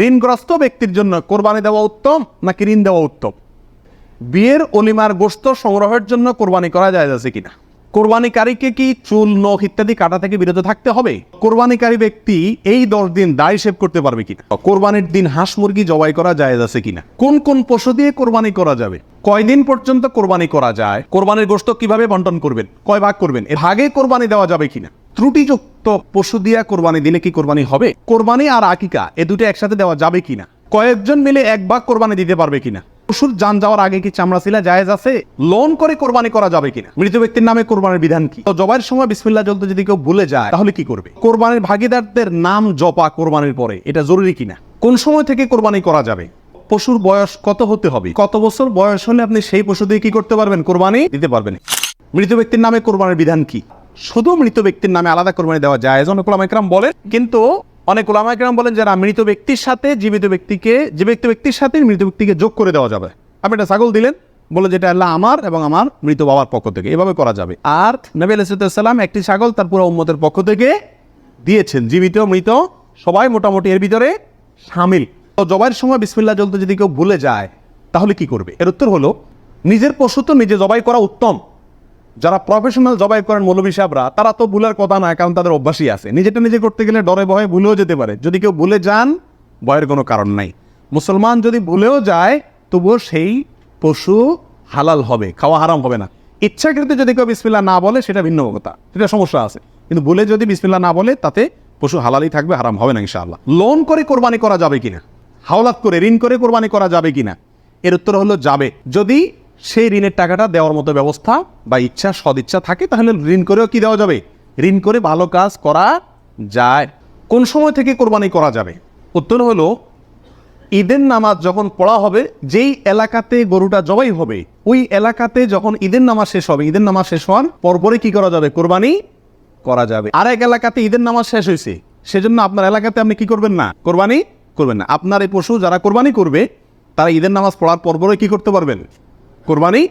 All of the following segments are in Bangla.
ঋণগ্রস্ত ব্যক্তির জন্য কোরবানি দেওয়া উত্তম নাকি ঋণ দেওয়া উত্তম? বিয়ের অলিমার গোস্ত সংগ্রহের জন্য কোরবানি করা যায় আছে কিনা? কোরবানিকারীকে কি চুল, নখ ইত্যাদি কাটা থেকে বিরত থাকতে হবে? কোরবানিকারী ব্যক্তি এই দশ দিন দায় সেভ করতে পারবে কিনা? কোরবানির দিন হাঁস মুরগি জবাই করা যায় আছে কিনা? কোন কোন পশু দিয়ে কোরবানি করা যাবে? কয়দিন পর্যন্ত কোরবানি করা যায়? কোরবানির গোস্ত কীভাবে বন্টন করবেন? কয় ভাগ করবেন? এর ভাগে কোরবানি দেওয়া যাবে কিনা? ত্রুটিযুক্ত পশু দিয়া কোরবানি দিলে কি কোরবানি হবে? কোরবানি আর আকিকা, এ দুটো একসাথে দেওয়া যাবে কিনা? কয়েকজন মিলে এক ভাগ কোরবানি দিতে পারবে কিনা? পশুর যান যাওয়ার আগে কি চামড়া শিলা জায়েজ আছে? লোন করে কোরবানি করা যাবে কিনা? মৃত ব্যক্তির নামে কোরবানির বিধান কি? জবাইয়ের সময় বিসমিল্লাহ জ্বলতে যদি কেউ ভুলে যায়, তাহলে কি করবে? কোরবানির ভাগিদারদের নাম জপা কোরবানির পরে, এটা জরুরি কিনা? কোন সময় থেকে কোরবানি করা যাবে? পশুর বয়স কত হতে হবে? কত বছর বয়স হলে আপনি সেই পশু দিয়ে কি করতে পারবেন? কোরবানি দিতে পারবেন। মৃত ব্যক্তির নামে কোরবানির বিধান কি? শুধু মৃত ব্যক্তির নামে আলাদা কোরবানি দেওয়া যায় অনেক ওলামাইকরাম বলেন। কিন্তু অনেক ওলামাইকরাম বলেন যারা মৃত ব্যক্তির সাথে জীবিত ব্যক্তিকে জীবিত ব্যক্তির সাথে মৃত ব্যক্তিকে যোগ করে দেওয়া যাবে। আপনি একটা ছাগল দিলেন বলে যেটা আল্লাহ আমার এবং আমার মৃত বাবার পক্ষ থেকে, এভাবে করা যাবে। আর নবী আলাইসাল্লাম একটি ছাগল তার পুরো উম্মতের পক্ষ থেকে দিয়েছেন, জীবিত, মৃত, সবাই মোটামুটি এর ভিতরে সামিল। তো জবাইয়ের সময় বিসমিল্লাহ জলতে যদি কেউ ভুলে যায়, তাহলে কি করবে? এর উত্তর হলো, নিজের পশু তো নিজে জবাই করা উত্তম। যারা প্রফেশনাল জবাই করেন মৌলবী সাহেবরা, তারা তো ভুলের কথা নয়, কারণ তাদের অভ্যাসই আছে। নিজেটা নিজে করতে গেলে ডরে ভয়ে ভুলেও যেতে পারে। যদি কেউ ভুলে যান, ভয়ের কোনো কারণ নাই। মুসলমান যদি ভুলেও যায়, তবুও সেই পশু হালাল হবে, খাওয়া হারাম হবে না। ইচ্ছাকৃত যদি কেউ বিসমিল্লা না বলে, সেটা ভিন্ন কথা। সেটা সমস্যা আছে। কিন্তু ভুলে যদি বিসমিল্লা না বলে, তাতে পশু হালালই থাকবে, হারাম হবে না, ইনশাআল্লাহ। লোন করে কোরবানি করা যাবে কিনা? হাওলাত করে, ঋণ করে কোরবানি করা যাবে কিনা? এর উত্তর হলো যাবে। যদি সেই ঋণের টাকাটা দেওয়ার মতো ব্যবস্থা বা ইচ্ছা, সদিচ্ছা থাকে, তাহলে ঋণ করেও কি দেওয়া যাবে? ঋণ করে ভালো কাজ করা যায়। কোন সময় থেকে কোরবানি করা যাবে? উত্তর হলো, ঈদের নামাজ যখন পড়া হবে, যেই এলাকাতে গরুটা জবাই হবে, ওই এলাকাতে যখন ঈদের নামাজ শেষ হবে, ঈদের নামাজ শেষ হওয়ার পরপরই কি করা যাবে? কোরবানি করা যাবে। আর এক এলাকাতে ঈদের নামাজ শেষ হয়েছে, সেজন্য আপনার এলাকাতে আপনি কি করবেন না? কোরবানি করবেন না। আপনার এই পশু যারা কোরবানি করবে, তারা ঈদের নামাজ পড়ার পরপরই কি করতে পারবেন? কোরবানি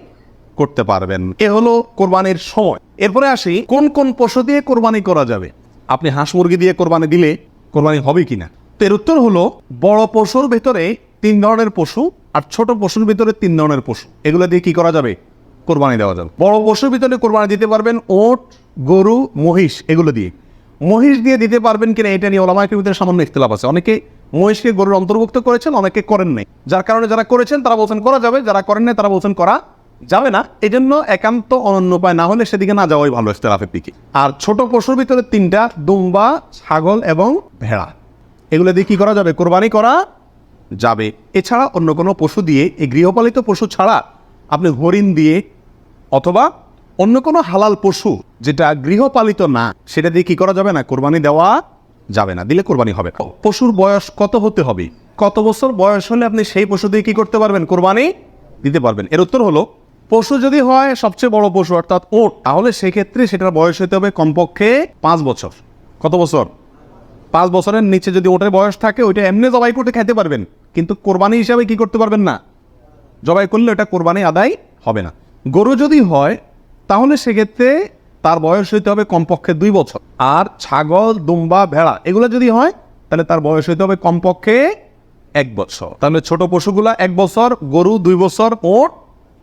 করতে পারবেন। এ হলো কোরবানির সময়। এরপরে আসি, কোন কোন পশু দিয়ে কোরবানি করা যাবে? আপনি হাঁস মুরগি দিয়ে কোরবানি দিলে কোরবানি হবে কিনা? এর উত্তর হলো, বড় পশুর ভেতরে তিন ধরনের পশু আর ছোট পশুর ভিতরে তিন ধরনের পশু। এগুলো দিয়ে কি করা যাবে? কোরবানি দেওয়া যাবে। বড় পশুর ভিতরে কোরবানি দিতে পারবেন ওট, গরু, মহিষ, এগুলো দিয়ে। মহিষ দিয়ে দিতে পারবেন কিনা, এটা নিয়ে ওলামাইকের ভিতরে সামান্য ইখতলাফ আছে। অনেকে মহিষকে গরুর অন্তর্ভুক্ত করেছেন, অনেকে করেন নাই। যার কারণে যারা করেছেন, তারা বলছেন করা যাবে, যারা করেন নাই, তারা বলছেন করা যাবে না। এই জন্য একান্ত অনন্য উপায় না হলে সেদিকে না যাওয়াই ভালো ইখতলাফের দিকে। আর ছোট পশুর ভিতরে তিনটা, দুম্বা, ছাগল এবং ভেড়া। এগুলো দিয়ে কি করা যাবে? কোরবানি করা যাবে। এছাড়া অন্য কোনো পশু দিয়ে, এই গৃহপালিত পশু ছাড়া আপনি হরিণ দিয়ে অথবা অন্য কোনো হালাল পশু যেটা গৃহপালিত না, সেটা দিয়ে কি করা যাবে না? কোরবানি দেওয়া যাবে না, দিলে কোরবানি হবে। পশুর বয়স কত হতে হবে? কত বছর বয়স হলে আপনি সেই পশু দিয়ে কী করতে পারবেন? কোরবানি দিতে পারবেন। এর উত্তর হলো, পশু যদি হয় সবচেয়ে বড় পশু, অর্থাৎ ওট, তাহলে সেক্ষেত্রে সেটার বয়স হতে হবে কমপক্ষে পাঁচ বছর। কত বছর? পাঁচ বছরের নিচে যদি ওটার বয়স থাকে, ওইটা এমনি জবাই করতে খেতে পারবেন। কিন্তু কোরবানি হিসাবে কি করতে পারবেন না? জবাই করলে ওটা কোরবানি আদায় হবে না। গরু যদি হয়, তাহলে সেক্ষেত্রে তার বয়স হইতে হবে কমপক্ষে দুই বছর। আর ছাগল, দুম্বা, ভেড়া, এগুলো যদি হয়, তাহলে তার বয়স হইতে হবে কমপক্ষে এক বছর। তাহলে ছোট পশুগুলা এক বছর, গরু দুই বছর ওট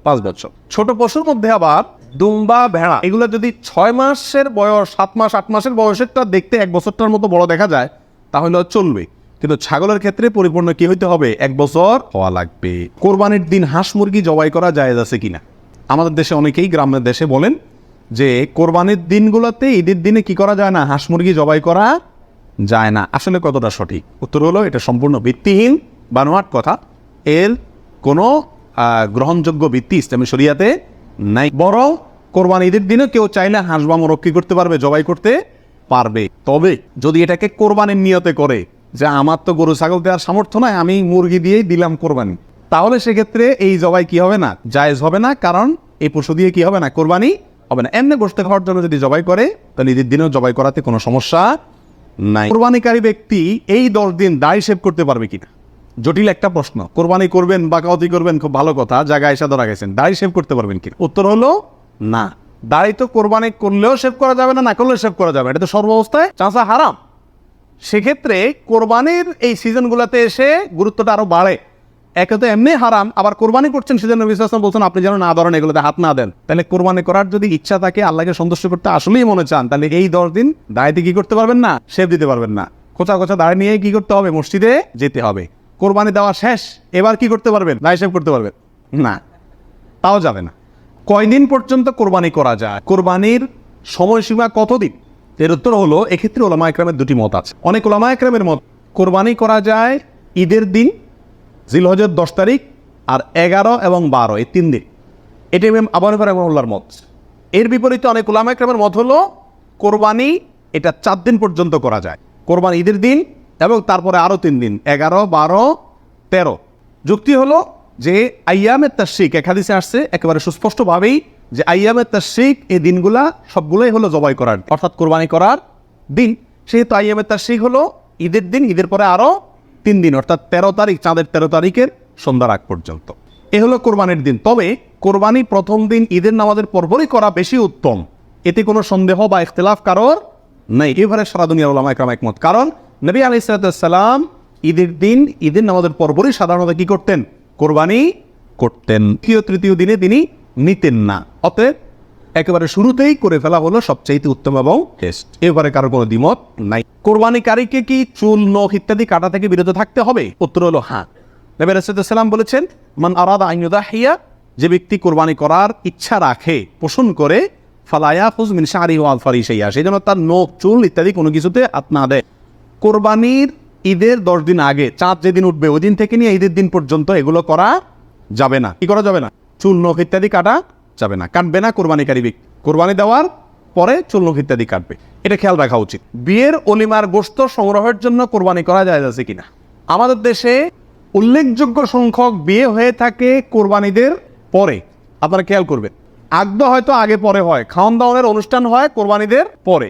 পাঁচ বছর। ছোট পশুর মধ্যে আবার দুম্বা, ভেড়া, এগুলো যদি ছয় মাসের বয়স, সাত মাস, আট মাসের বয়সেরটা দেখতে এক বছরটার মতো বড় দেখা যায়, তাহলে চলবে। কিন্তু ছাগলের ক্ষেত্রে পরিপূর্ণ কি হইতে হবে? এক বছর হওয়া লাগবে। কোরবানির দিন হাঁস মুরগি জবাই করা যায় আছে কিনা? আমাদের দেশে অনেকেই গ্রামের দেশে বলেন যে কোরবানির দিনগুলোতে ঈদের দিনে কি করা যায় না? হাঁস মুরগি জবাই করা যায় না। আসলে কতটা সঠিক? উত্তর হলো, এটা সম্পূর্ণ ভিত্তিহীন বানোয়াট কথা। এর কোনো গ্রহণযোগ্য ভিত্তি ইসলামী শরিয়াতে নাই। বড় কোরবান ঈদের দিনে কেউ চাইলে হাঁস বা মোরগ করতে পারবে, জবাই করতে পারবে। তবে যদি এটাকে কোরবানির নিয়তে করে, যে আমার তো গরু, ছাগল দেওয়ার সামর্থ্য নয় আমি মুরগি দিয়েই দিলাম কোরবানি, তাহলে সেক্ষেত্রে এই জবাই কি হবে না? জায়েজ হবে না, কারণ এই পশু দিয়ে কি হবে না? কোরবানি হবে না। এমনি গোষ্ঠী খাওয়ার জন্য যদি জবাই করে, তাহলে ঈদের দিনেও জবাই করাতে কোনো সমস্যা নাই। কোরবানিকারী ব্যক্তি এই দশ দিন দায় সেভ করতে পারবে কিনা? জটিল একটা প্রশ্ন। কোরবানি করবেন বাকাওয়াতি করবেন, খুব ভালো কথা, জায়গায় এসে ধরা গেছেন। দাড়ি সেভ করতে পারবেন কিনা? উত্তর হলো না। দাড়ি তো কোরবানি করলেও সেভ করা যাবে না না করলেও সেভ করা যাবে এটা তো সর্বাবস্থায় চাষা হারাম। সেক্ষেত্রে কোরবানির এই সিজনগুলোতে এসে গুরুত্বটা আরও বাড়ে। একে তো এমনি হারাম, আবার কোরবানি করছেন সেজন্য বিশ্বাস বলছেন, আপনি যেন না ধরেন, এগুলোতে হাত না দেন। তাহলে কোরবানি করার যদি ইচ্ছা থাকে, আল্লাহকে সন্তুষ্ট করতে আসলেই মনে চান, তাহলে এই দশ দিন দায়িত্বে কি করতে পারবেন না? সেভ দিতে পারবেন না। কোচা কোচা দাঁড়িয়ে নিয়ে কি করতে হবে? মসজিদে যেতে হবে। কোরবানি দেওয়া শেষ, এবার কি করতে পারবেন? দায় সেভ করতে পারবেন। না, তাও যাবে না। কয়দিন পর্যন্ত কোরবানি করা যায়? কোরবানির সময়সীমা কতদিন? এর উত্তর হলো, এক্ষেত্রে ওলামা একরামের দুটি মত আছে। অনেক ওলামা একরামের মত, কোরবানি করা যায় ঈদের দিন জিলহজের দশ তারিখ আর এগারো এবং বারো, এই তিন দিন। এটি ইমাম আবার রহমুল্লার মত। এর বিপরীতে অনেক ওলামা একরামের মত হলো, কোরবানি এটা চার দিন পর্যন্ত করা যায়। কোরবানি ঈদের দিন এবং তারপরে আরও তিন দিন, এগারো, বারো, তেরো। যুক্তি হলো যে আইয়ামের তাশিক এক হাদিসে আসছে, একেবারে সুস্পষ্টভাবেই যে আইয়ামের তাশিক এই দিনগুলা সবগুলোই হলো জবাই করার অর্থাৎ কোরবানি করার দিন। সেহেতু আইয়ামের তাশিক হলো ঈদের দিন, ঈদের পরে আরও তিন দিন, অর্থাৎ তেরো তারিখ, চাঁদের তেরো তারিখের সন্ধ্যার আগ পর্যন্ত। এ হলো কোরবানির দিন। তবে কোরবানি প্রথম দিন ঈদের নামাজের পরপরই করা বেশি উত্তম। এতে কোনো সন্দেহ বা ইখতলাফ কারোর নেই। এবারে সারা দুনিয়ার ওলামা একরাম একমত। কারণ নবী আলি সালাম ঈদের দিন, ঈদের নামাজের পরপরই সাধারণত কি করতেন? কোরবানি করতেন। তৃতীয় তৃতীয় দিনে তিনি নিতেন না। অতএব একেবারে শুরুতেই করে ফেলা হলো সবচাইতে উত্তম এবং টেস্ট এবারে কারও কোনো দ্বিমত নাই। কোরবানিকারীকে কি চুল নখ ইত্যাদি কাটা থেকে বিরত থাকতে হবে? উত্তর হলো হ্যাঁ। নবী সালাম বলেছেন মান আরাদা আইনুদাহিয়া যে ব্যক্তি কোরবানি করার ইচ্ছা রাখে পোষণ করে ফালায়া ফুজ মিন শাড়ি ও আলফারি সেইয়া সেই জন্য তার নখ চুল ইত্যাদি কোনো কিছুতে হাত না দেয়। কোরবানির ঈদের দশ দিন আগে চাঁদ যেদিন উঠবে ওই দিন থেকে নিয়ে ঈদের দিন পর্যন্ত এগুলো করা যাবে না। কি করা যাবে না? চুল নখ ইত্যাদি কাটা যাবে না। কাটবে না কোরবানিকারী ব্যক্তি কোরবানি দেওয়ার পরে চুল ইত্যাদি কাটবে। এটা খেয়াল রাখা উচিত। বিয়ের অলিমার গোস্ত সংগ্রহের জন্য কোরবানি করা যায় আছে কিনা? আমাদের দেশে উল্লেখযোগ্য সংখ্যক বিয়ে হয়ে থাকে কোরবানিদের পরে। আপনারা খেয়াল করবেন। আগদ হয়তো আগে পরে হয়। খাওয়ান দাওয়ানের অনুষ্ঠান হয় কোরবানিদের পরে।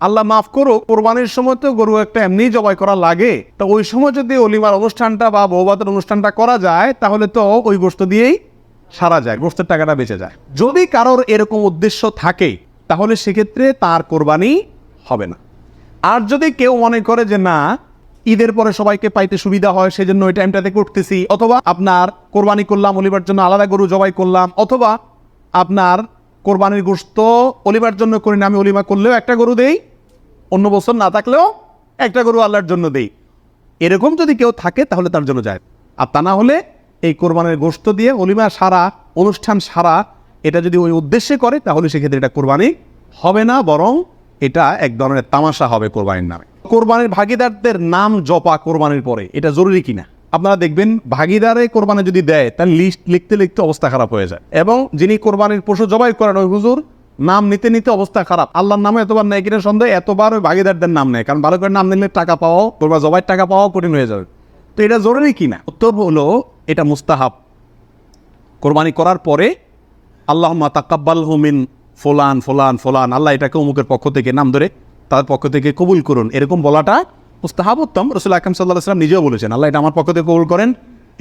আল্লাহ মাফ করুক, কোরবানির সময় তো গরু একটা এমনি জবাই করা লাগে। তো ওই সময় যদি অলিমার অনুষ্ঠানটা বা বৌবাতের অনুষ্ঠানটা করা যায়, তাহলে তো ওই গোস্ত দিয়েই সারা যায় গোস্তের টাকাটা বেঁচে যায়। যদি কারোর এরকম উদ্দেশ্য থাকে, তাহলে সেক্ষেত্রে তার কোরবানি হবে না। আর যদি কেউ মনে করে যে না, ঈদের পরে সবাইকে পাইতে সুবিধা হয়, সেজন্য ওই টাইমটাতে করতেছি, অথবা আপনার কোরবানি করলাম, অলিবার জন্য আলাদা গরু জবাই করলাম, অথবা আপনার কোরবানির গোস্ত অলিবার জন্য করি না, আমি অলিমা করলেও একটা গরু দেই, অন্য বছর না থাকলেও একটা গরু আল্লাহর জন্য দেই। এরকম যদি কেউ থাকে, তাহলে তার জন্য যায়। আর তা না হলে এই কোরবানির গোস্ত দিয়ে অলিমা সারা, অনুষ্ঠান সারা এটা যদি ওই উদ্দেশ্যে করে, তাহলে সেক্ষেত্রে এটা কোরবানি হবে না, বরং এটা এক ধরনের তামাশা হবে কোরবানির নামে। কোরবানির ভাগিদারদের নাম জপা কোরবানির পরে, এটা জরুরি কিনা? আপনারা দেখবেন ভাগিদারে কোরবানি যদি দেয়, তার লিস্ট লিখতে লিখতে অবস্থা খারাপ হয়ে যায়। এবং যিনি কোরবানির পশু জবাই করেন, ওই হুজুর নাম নিতে নিতে অবস্থা খারাপ। আল্লাহর নামে এতবার নেয় কিনা সন্দেহ, এতবার ওই ভাগিদারদের নাম নেয়। কারণ ভালো করে নাম নিলে টাকা পাওয়াও কোরবা জবাইয়ের টাকা পাওয়াও কঠিন হয়ে যাবে। তো এটা জরুরি কিনা? উত্তর হলো এটা মুস্তাহাব। কোরবানি করার পরে আল্লাহ তাকাব্বাল হুমিন ফোলান ফোলান ফোলান। আল্লাহ এটাকে অমুকের পক্ষ থেকে নাম ধরে তার পক্ষ থেকে কবুল করুন। এরকম বলাটা মুস্তাহাব উত্তম। রসুল আকাম সাল্লাহ সাল্লাম নিজেও বলেছেন, আল্লাহ এটা আমার পক্ষ থেকে কবুল করেন,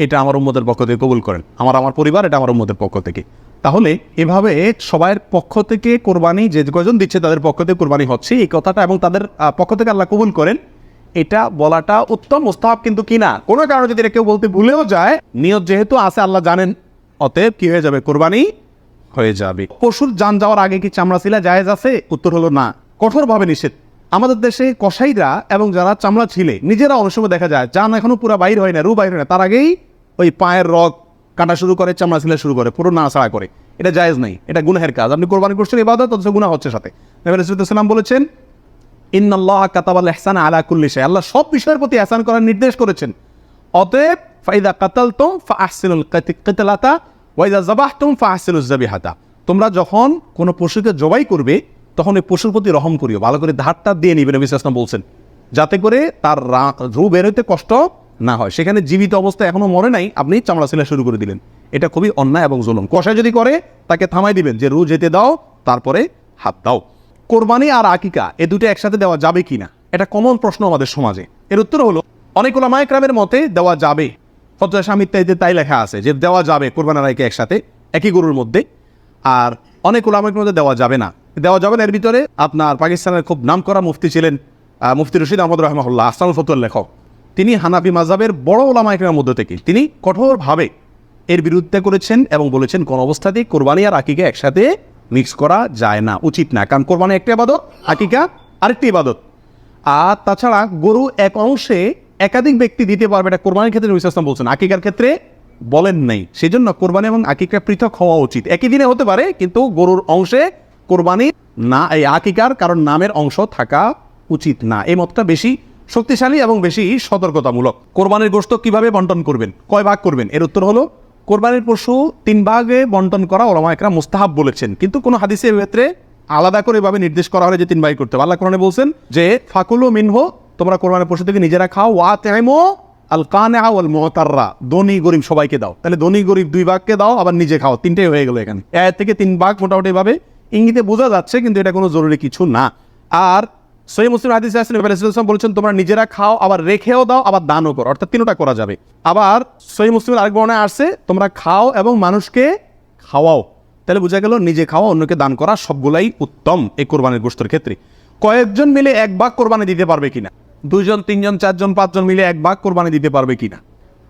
এটা আমার উম্মদের পক্ষ থেকে কবুল করেন। আমার আমার পরিবার এটা আমার উম্মদের পক্ষ থেকে। তাহলে এভাবে সবাইয়ের পক্ষ থেকে কোরবানি যে কজন দিচ্ছে তাদের পক্ষ থেকে কোরবানি হচ্ছে, এই কথাটা এবং তাদের পক্ষ থেকে আল্লাহ কবুল করেন। এটা বলাটা উত্তম, মুস্তাহাব কিন্তু কিনা কোনো কারণে যদি কেউ বলতে ভুলেও যায়, নিয়ত যেহেতু আছে, আল্লাহ জানেন। অতএব কি হয়ে যাবে? কোরবানি হয়ে যাবে। পশুর যান যাওয়ার আগে কি চামড়া ছিলা জায়েজ আছে? উত্তর হলো না। কঠোরভাবে নিষেধ। আমাদের দেশে কসাইরা এবং যারা চামড়া ছিলে, নিজেরা অনেক সময় দেখা যায়, যান এখনও পুরো বাইর হয় না, রু বাইর হয় না। তার আগেই ওই পায়ের রগ কাটা শুরু করে চামড়া ছিলে শুরু করে, পুরো নাড়াচাড়া করে। এটা জায়েজ নাই, এটা গুনাহের কাজ। আপনি কোরবানি করছেন এবাদত অথচ গুনাহ হচ্ছে সাথে। নবী সাল্লাম বলেছেন ইন্নাল্লাহ কাতাবাল ইহসান আলা কুল্লি শাই আল্লাহ সব বিষয়ের প্রতি ইহসান করার নির্দেশ করেছেন। অতএব, ফাইদা কাতাল কাতালতুম ফাআহসিনুল কিতলাতা ওয়াইদা যাবাহতুম ফাআহসিনুজ যাবিহাতা। তোমরা যখন কোনো পশুকে জবাই করবে, তখন এই পশুর প্রতি রহম করিও। ভালো করে ধারটা দিয়ে নিবে নবী সাল্লাল্লাহু বলছেন। যাতে করে তার রা- রু বের হইতে কষ্ট না হয়। সেখানে জীবিত অবস্থা এখনও মরে নাই আপনি চামড়া ছিলা শুরু করে দিলেন। এটা খুবই অন্যায় এবং জুলুম। কষায় যদি করে, তাকে থামাই দিবেন। যে রু যেতে দাও, তারপরে হাত দাও। কোরবানি আর আকিকা, এ দুটো একসাথে দেওয়া যাবে কিনা? এটা কমন প্রশ্ন আমাদের সমাজে। এর উত্তর হলো, অনেক ওলামায়ে ক্রামের মতে দেওয়া যাবে। ফতোয়া স্বামী ইত্যাদিতে তাই লেখা আছে যে, দেওয়া যাবে কোরবান আর আকিকা একসাথে, একই গরুর মধ্যে। আর অনেক ওলামায়ের মধ্যে দেওয়া যাবে না। দেওয়া যাবে না, এর ভিতরে আপনার পাকিস্তানের খুব নামকরা মুফতি ছিলেন মুফতি রশিদ আহমদ রহমাহুল্লাহ আসাম ফতুয়ার লেখক। তিনি হানাফি মাজাবের বড় ওলামা একরামের মধ্যে থেকে, তিনি কঠোরভাবে এর বিরুদ্ধে করেছেন এবং বলেছেন, কোন অবস্থাতেই কোরবানি আর আকিকা একসাথে মিক্স করা যায় না, উচিত না। কারণ কোরবানি একটি আবাদত আকিকা আরেকটি আবাদত। আর তাছাড়া গরু এক অংশে একাধিক ব্যক্তি দিতে পারবে, এটা কোরবানির ক্ষেত্রে নবী ইসলাম বলছেন। আকিকার ক্ষেত্রে বলেন নাই। সেই জন্য কোরবানি এবং আকিকা পৃথক হওয়া উচিত। একই দিনে হতে পারে, কিন্তু গরুর অংশে কোরবানি না, এই আকিকার কারণ নামের অংশ থাকা উচিত না। এই মতটা বেশি শক্তিশালী এবং বেশি সতর্কতামূলক। কোরবানির গোশত কীভাবে বন্টন করবেন, কয় ভাগ করবেন? এর উত্তর হলো কোরবানির পশু তিন ভাগে বন্টন করা ওলামা একরা মুস্তাহাব বলেছেন। কিন্তু কোনো হাদিসের ক্ষেত্রে আলাদা করে এভাবে নির্দেশ করা হলে যে তিন ভাগ করতে হবে। আল্লাহ কোরআনে বলছেন যে, ফাকুলু মিনহো, তোমরা কোরবানির পশু থেকে নিজেরা খাও। ওয়া তেমো আল কানে আল মহতাররা ধনী, গরিব সবাইকে দাও। তাহলে ধনী, গরিব দুই ভাগকে দাও, আবার নিজে খাও। তিনটেই হয়ে গেল এখানে। এর থেকে তিন ভাগ মোটামুটি ভাবে ইঙ্গিতে বোঝা যাচ্ছে, কিন্তু এটা কোনো জরুরি কিছু না। আর সহি মুসলিম হাদিস আসলে ইসলাম বলেছেন, তোমরা নিজেরা খাও, আবার রেখেও দাও, আবার দানও করো। অর্থাৎ তিনটা করা যাবে। আবার সহি মুসলিম আরেক বর্ণায় আসছে তোমরা খাও এবং মানুষকে খাওয়াও। তাহলে বোঝা গেল, নিজে খাওয়া অন্যকে দান করা সবগুলাই উত্তম এই কোরবানির গোস্তর ক্ষেত্রে। কয়েকজন মিলে এক ভাগ কোরবানি দিতে পারবে কিনা? দুইজন, তিনজন, চারজন, পাঁচজন মিলে এক ভাগ কোরবানি দিতে পারবে কিনা?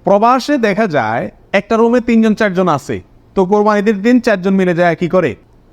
প্রবাসে দেখা যায়, একটা রুমে তিনজন, চারজন আছে। তো কোরবানিদের দিন, চারজন মিলে যায়, কি করে?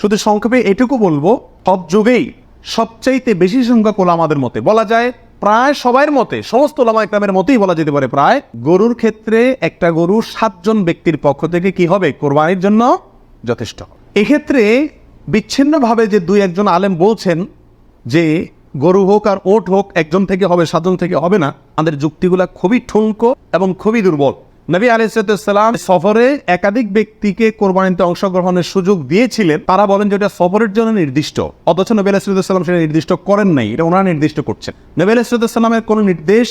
শুধু সংক্ষেপে এটুকু বলব সব যুগেই সবচাইতে বেশি সংখ্যক ওলামাদের মতে বলা যায়, প্রায় সবার মতে, সমস্ত ওলামা ইকরামের মতেই বলা যেতে পারে প্রায়, গরুর ক্ষেত্রে একটা গরু সাতজন ব্যক্তির পক্ষ থেকে কি হবে? কোরবানির জন্য যথেষ্ট। এক্ষেত্রে বিচ্ছিন্নভাবে যে দুই একজন আলেম বলছেন যে গরু হোক আর ওট হোক, একজন থেকে হবে, সাতজন থেকে হবে না আমাদের যুক্তিগুলা খুবই ঠুনকো এবং খুবই দুর্বল। নবী আলাইসালাম সফরে একাধিক ব্যক্তিকে কোরবানিতে অংশগ্রহণের সুযোগ দিয়েছিলেন। তারা বলেন যে এটা সফরের জন্য নির্দিষ্ট। অথচ নবী আলাইসাল্লাম সেটা নির্দিষ্ট করেন নাই, এটা ওনারা নির্দিষ্ট করছেন। নবী আলাইসাল্লামের কোনো নির্দেশ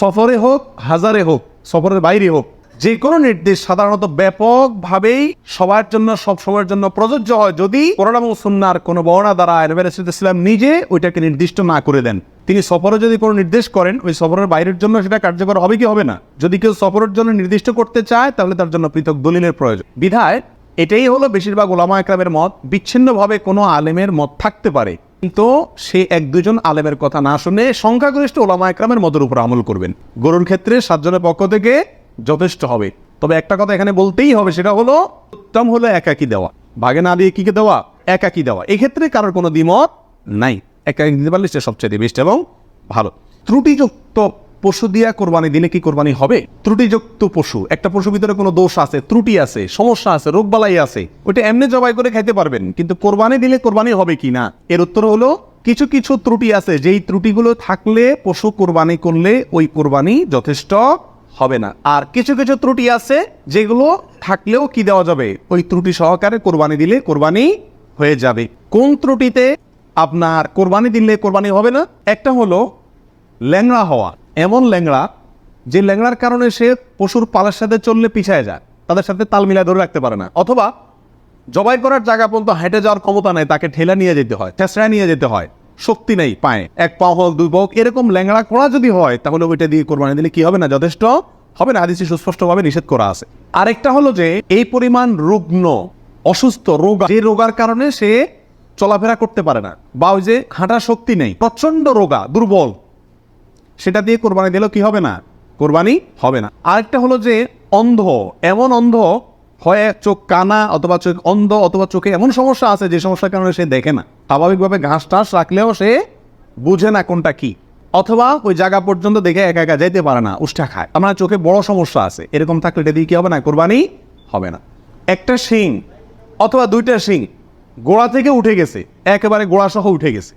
সফরে হোক, হাজারে হোক, সফরের বাইরে হোক যে কোনো নির্দেশ সাধারণত ব্যাপকভাবেই সবার জন্য, সব সময়ের জন্য প্রযোজ্য হয় যদি কোরআন এবং সুন্নার কোনো বর্ণা দ্বারা আলাইসাল্লাম নিজে ওইটাকে নির্দিষ্ট না করে দেন। তিনি সফরে যদি কোনো নির্দেশ করেন, ওই সফরের বাইরের জন্য সেটা কার্যকর হবে কি হবে না? যদি কেউ সফরের জন্য নির্দিষ্ট করতে চায়, তাহলে তার জন্য পৃথক দলিলের প্রয়োজন। বিধায় এটাই হলো বেশিরভাগ ওলামা একরামের মত, বিচ্ছিন্নভাবে কোনো আলেমের মত থাকতে পারে। কিন্তু সে এক দুজন আলেমের কথা না শুনে সংখ্যাগরিষ্ঠ ওলামা একরামের মতের উপর আমল করবেন। গরুর ক্ষেত্রে সাতজনের পক্ষ থেকে যথেষ্ট হবে। তবে একটা কথা এখানে বলতেই হবে, সেটা হলো উত্তম হলো একাকি দেওয়া। ভাগে না দিয়ে কিকে দেওয়া? একাকি দেওয়া। এক্ষেত্রে কারোর কোনো দ্বিমত নাই। একাকি দিতে পারলে সে সবচেয়ে বেস্ট এবং ভালো। ত্রুটিযুক্ত পশু দিয়া কোরবানি দিলে কি কোরবানি হবে? ত্রুটিযুক্ত পশু। একটা পশুর ভিতরে কোনো দোষ আছে, ত্রুটি আছে, সমস্যা আছে, রোগবালাই আছে, ওইটা এমনি জবাই করে খাইতে পারবেন। কিন্তু কোরবানি দিলে কোরবানি হবে কি না? এর উত্তর হলো, কিছু কিছু ত্রুটি আছে। যেই ত্রুটিগুলো থাকলে পশু কোরবানি করলে ওই কোরবানি যথেষ্ট হবে না। আর কিছু কিছু ত্রুটি আছে যেগুলো থাকলেও কি দেওয়া যাবে? ওই ত্রুটি সহকারে কোরবানি দিলে কোরবানি হয়ে যাবে। কোন ত্রুটিতে আপনার কোরবানি দিলে কোরবানি হবে না? একটা হলো ল্যাংড়া হওয়া। এমন ল্যাংড়া যে ল্যাংড়ার কারণে সে পশুর পালের সাথে চললে পিছায় যায়। তাদের সাথে তাল মিলায় ধরে রাখতে পারে না। অথবা জবাই করার জায়গা পর্যন্ত হেঁটে যাওয়ার ক্ষমতা নেই। তাকে ঠেলা নিয়ে যেতে হয়, ঠেসড়ায় নিয়ে যেতে হয়। শক্তি নেই, পায়ে। এক পা হোক, দুই পা হোক, এরকম ল্যাংড়া করা যদি হয়, তাহলে ওইটা দিয়ে কোরবানি দিলে কি হবে না? যথেষ্ট হবে না? হাদিসে সুস্পষ্টভাবে নিষেধ করা আছে। আরেকটা হলো যে, এই পরিমাণ রুগ্ন, অসুস্থ রোগ, যে রোগার কারণে সে চলাফেরা করতে পারে না, বা ওই যে হাঁটার শক্তি নেই প্রচণ্ড রোগা, দুর্বল, সেটা দিয়ে কোরবানি দিলেও কি হবে না? কোরবানি হবে না। আরেকটা হলো যে, অন্ধ, এমন অন্ধ হয় চোখ কানা অথবা চোখ অন্ধ অথবা চোখে এমন সমস্যা আছে যে সমস্যার কারণে সে দেখে না। স্বাভাবিকভাবে ঘাস টাস রাখলেও সে বুঝে না কোনটা কি। অথবা ওই জায়গা পর্যন্ত দেখে একা একা যেতে পারে না, উষ্ঠা খায়। আপনার চোখে বড় সমস্যা আছে। এরকম থাকলে এটা দিয়ে কি হবে না? কোরবানি হবে না। একটা শিং অথবা দুইটা শিং গোড়া থেকে উঠে গেছে। একেবারে গোড়া সহ উঠে গেছে।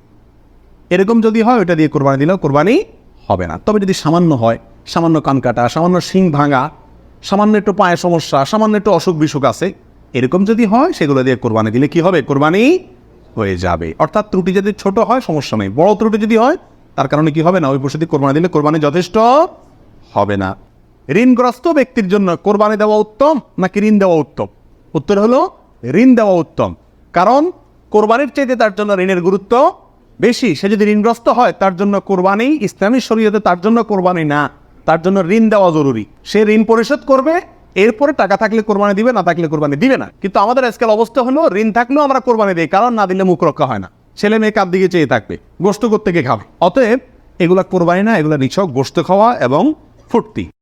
এরকম যদি হয় ওটা দিয়ে কোরবানি দিলেও কোরবানি হবে না। তবে যদি সামান্য হয়, সামান্য কান কাটা, সামান্য শিং ভাঙা, সামান্য একটু পায়ের সমস্যা, সামান্য একটু অসুখ বিসুখ আছে, এরকম যদি হয়, সেগুলো দিয়ে কোরবানি দিলে কি হবে? কোরবানি হয়ে যাবে। অর্থাৎ ত্রুটি যদি ছোট হয়, সমস্যা নেই। বড় ত্রুটি যদি হয়, তার কারণে কি হবে না? ওই পশু দিয়ে কোরবানি দিলে কোরবানি যথেষ্ট হবে না। ঋণগ্রস্ত ব্যক্তির জন্য কোরবানি দেওয়া উত্তম নাকি ঋণ দেওয়া উত্তম? উত্তর হলো, ঋণ দেওয়া উত্তম। কারণ কোরবানির চাইতে তার জন্য ঋণের গুরুত্ব বেশি। সে যদি ঋণগ্রস্ত হয়, তার জন্য কোরবানি, ইসলামী শরীয়তে তার জন্য কোরবানি না। তার জন্য ঋণ দেওয়া জরুরি। সে ঋণ পরিশোধ করবে এরপরে টাকা থাকলে কোরবানি দিবে, না থাকলে কোরবানি দিবে না। কিন্তু আমাদের আজকাল অবস্থা হলো, ঋণ থাকলেও আমরা কোরবানি দিই, কারণ না দিলে মুখ রক্ষা হয় না। ছেলে মেয়ে কাপ দিকে চেয়ে থাকবে? গোস্ত করতে গিয়ে খাবে? অতএব এগুলা কোরবানি না, এগুলা নিছক গোস্ত খাওয়া এবং ফুর্তি।